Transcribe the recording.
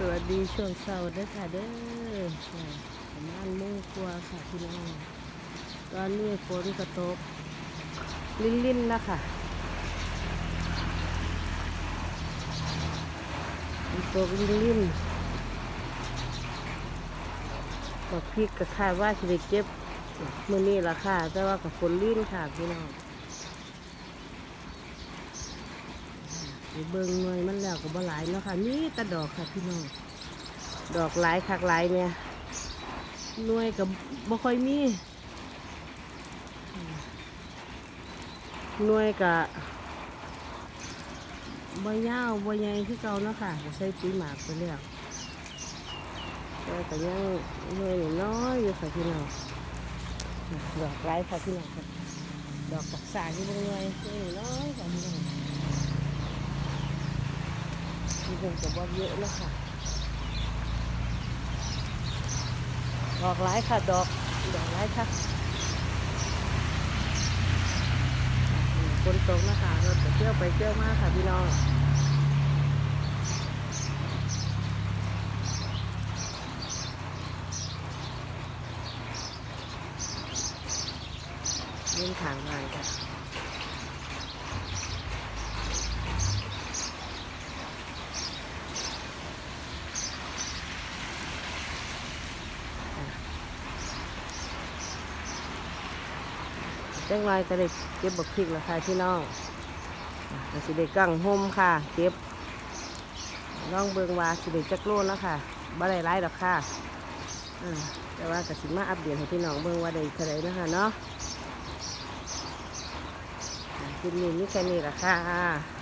สวัสดีช่วงเช้าเด้อค่ะเด้อประมาณโมงกว่าค่ะพี่น้อง ตอนนี้ฝนกระตก ลิ่นๆนะคะฝนตกลิ่นๆบักพริกกับคาดว่าสิได้เก็บ มื้อนี้ละค่ะ แต่ว่ากับฝนลิ่นค่ะพี่น้องไป เบิ่งหน่วยมันแล้วก็บ่หลายเนาะค่ะมีแต่ดอกค่ะพี่น้องดอกหลายคักหลายเนี่ยหน่วยกับบ่ค่อยมีหน่วยกับบ่ยาวบ่ใหญ่คือเก่าเนาะค่ะก็ใส่ปุ๋ยหมากไปแล้วแต่ยังหน่วยน้อยอยู่ค่ะพี่น้องดอกหลายค่ะพี่น้องดอกปักษาอยู่บนหน่วยหน่วยน้อยค่ะพี่น้อง เพิ่นก็บ่เยอะเนาะค่ะ ดอกไร้ายค่ะ ดอกดอกไร้ายค่ะฝนตกนะคะรถไปเที่ยวไปเที่ยวมากค่ะพี่น้องเล่นทางงาค่ะ จังไรจะได้เก็บบักพริกแล้วค่ะพี่น้องสิได้กั้งห่มค่ะ เก็บลองเบิงวาสิเด็กจักโลแล้วค่ะบ่ได้ร้ายดอกค่ะแต่ว่าก็สิมาอัปเดตให้พี่น้องเบิ่งว่าได้เท่าไรนะคะเนาะอะคลิปนี้มีแค่นี้ละค่ะ